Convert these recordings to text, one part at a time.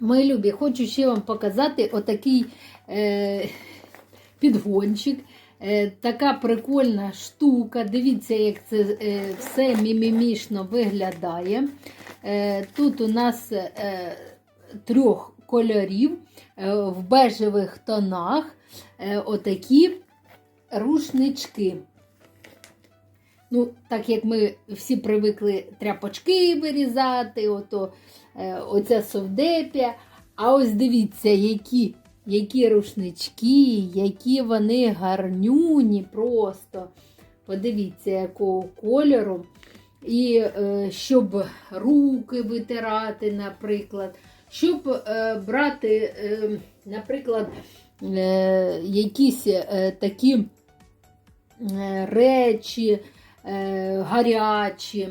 Мої любі, хочу ще вам показати отакий е, підгончик. Е, така прикольна штука. Дивіться, як це е, все мімімішно виглядає. Е, тут у нас е, трьох кольорів е, в бежевих тонах е, отакі рушнички. Ну, так як ми всі привикли тряпочки вирізати, ото, е, оця совдепія. А ось дивіться, які, які рушнички, які вони гарнюні просто. Подивіться, якого кольору. І е, щоб руки витирати, наприклад, щоб е, брати, наприклад, якісь такі речі е, гарячі.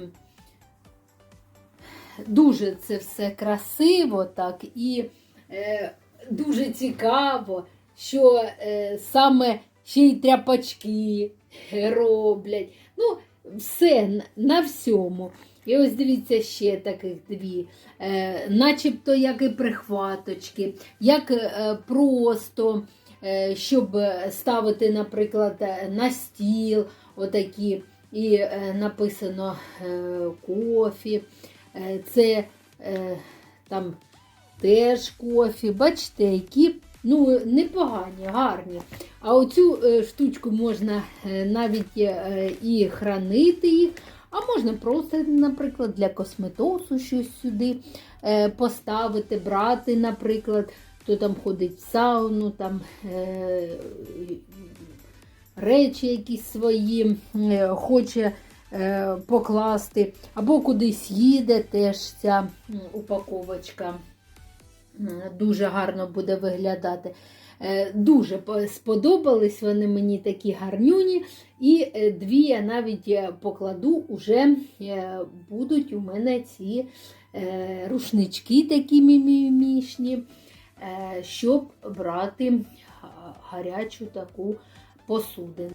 Дуже це все красиво так і е, дуже цікаво, що е, саме ще й тряпачки роблять. Ну, все на- на всьому. І ось дивіться ще таких дві, е, начебто як і прихваточки, як е, просто, е, щоб ставити, наприклад, е, на стіл отакі, і е, написано е, кофі. Е, це там теж кофі. Бачите, які ну, непогані, гарні. А оцю штучку можна навіть і хранити їх, а можна просто, наприклад, для косметосу щось сюди поставити, брати, наприклад, хто там ходить в сауну, там речі якісь свої е, хоче е, покласти, або кудись їде теж ця упаковочка. Дуже гарно буде виглядати. Е, Дуже сподобались вони мені такі гарнюні. І дві я навіть покладу, уже будуть у мене ці рушнички такі мімімішні, е, щоб брати гарячу таку possuída.